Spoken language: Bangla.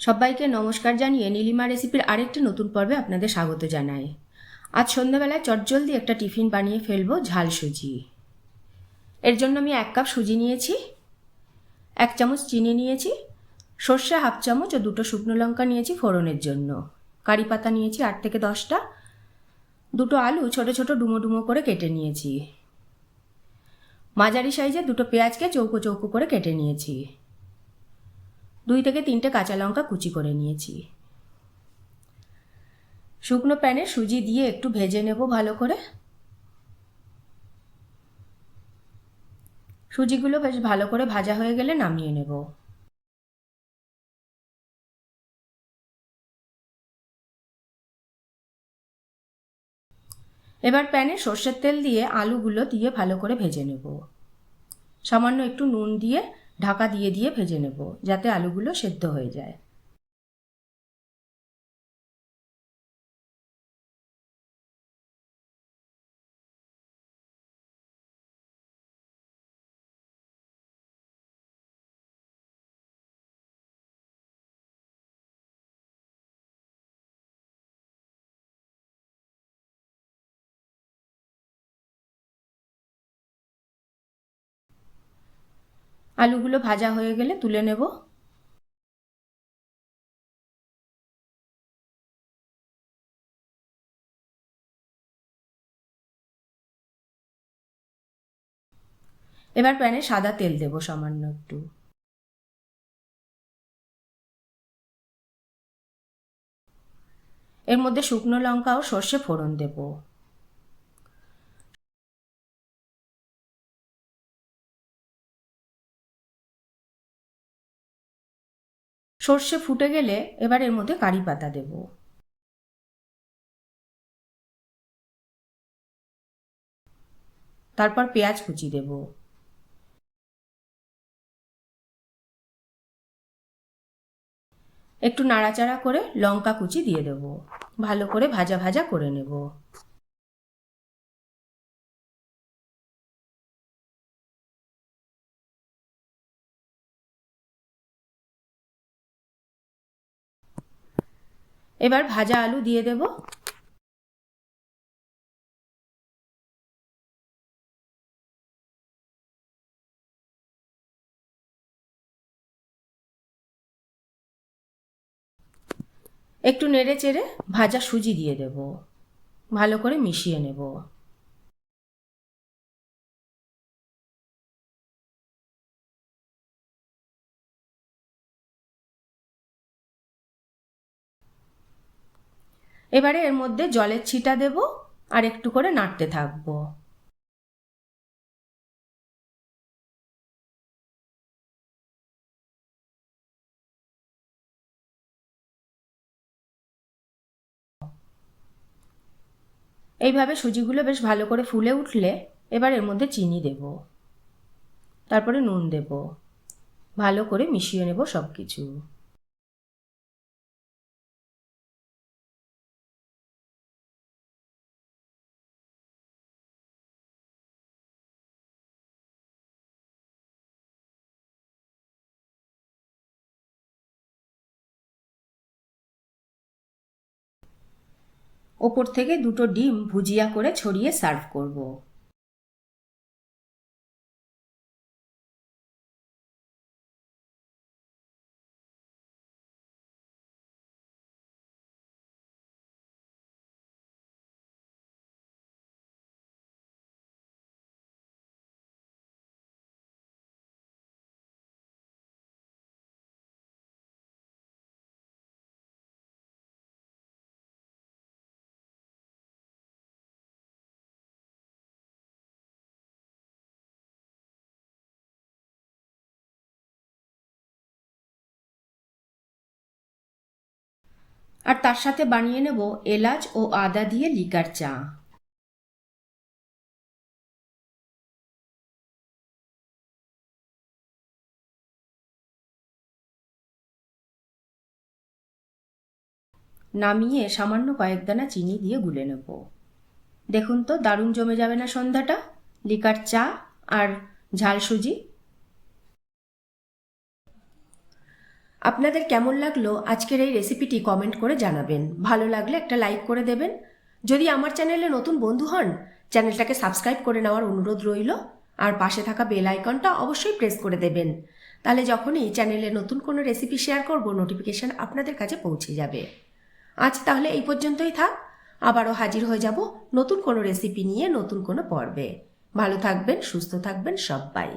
সবাইকে নমস্কার জানিয়ে নীলিমা রেসিপির আরেকটি নতুন পর্বে আপনাদের স্বাগত জানাই। আজ সন্ধ্যাবেলায় চটজলদি একটা টিফিন বানিয়ে ফেলব ঝাল সুজি। এর জন্য আমি এক কাপ সুজি নিয়েছি, এক চামচ চিনি নিয়েছি, সর্ষে হাফ চামচ ও দুটো শুকনো লঙ্কা নিয়েছি ফোড়নের জন্য। কারি পাতা নিয়েছি আট থেকে দশটা, দুটো আলু ছোট ছোট ডুমো ডুমো করে কেটে নিয়েছি। মাঝারি সাইজে দুটো পেঁয়াজকে চৌকো চৌকো করে কেটে নিয়েছি। দুই থেকে তিনটে কাঁচা লঙ্কা কুচি করে নিয়েছি। শুকনো প্যানে সুজি দিয়ে একটু ভেজে নেব ভালো করে। সুজিগুলো বেশ ভালো করে ভাজা হয়ে গেলে নামিয়ে নেব। এবার প্যানে সর্ষের তেল দিয়ে আলুগুলো দিয়ে ভালো করে ভেজে নেব। সামান্য একটু নুন দিয়ে ঢাকা দিয়ে দিয়ে ভেজে নেব যাতে আলুগুলো সেদ্ধ হয়ে যায়। আলুগুলো ভাজা হয়ে গেলে তুলে নেব। এবার প্যানে সাদা তেল দেব সামান্য একটু। এর মধ্যে শুকনো লঙ্কা ও সর্ষে ফোড়ন দেব। সর্ষে ফুটে গেলে এবার এর মধ্যে কারি পাতা দেব। তারপর পেঁয়াজ কুচি দেব। একটু নাড়াচাড়া করে লঙ্কা কুচি দিয়ে দেব। ভালো করে ভাজা ভাজা করে নেব। এবার ভাজা আলু দিয়ে দেব। একটু নেড়ে চেড়ে ভাজা সুজি দিয়ে দেব। ভালো করে মিশিয়ে নেব। এবারে এর মধ্যে জলের ছিটা দেব আর একটু করে নাড়তে থাকব। এইভাবে সুজিগুলো বেশ ভালো করে ফুলে উঠলে এবার এর মধ্যে চিনি দেব। তারপরে নুন দেব। ভালো করে মিশিয়ে নেব সব কিছু ওপর থেকে দুটো ডিম ভুজিয়া করে ছড়িয়ে সার্ভ করব। আর তার সাথে বানিয়ে নেব এলাচ ও আদা দিয়ে লিকার চা। নামিয়ে সামান্য কয়েক দানা চিনি দিয়ে গুলে নেব। দেখুন তো, দারুণ জমে যাবে না সন্ধ্যাটা? লিকার চা আর ঝাল সুজি আপনাদের কেমন লাগল আজকের এই রেসিপিটি কমেন্ট করে জানাবেন। ভালো লাগলে একটা লাইক করে দেবেন। যদি আমার চ্যানেলে নতুন বন্ধু হন চ্যানেলটাকে সাবস্ক্রাইব করে নেওয়ার অনুরোধ রইল। আর পাশে থাকা বেল আইকনটা অবশ্যই প্রেস করে দেবেন। তাহলে যখনই চ্যানেলে নতুন কোনো রেসিপি শেয়ার করব নোটিফিকেশন আপনাদের কাছে পৌঁছে যাবে। আজ তাহলে এই পর্যন্তই থাক। আবারও হাজির হয়ে যাব নতুন কোনো রেসিপি নিয়ে নতুন কোনো পর্বে। ভালো থাকবেন, সুস্থ থাকবেন সবাই।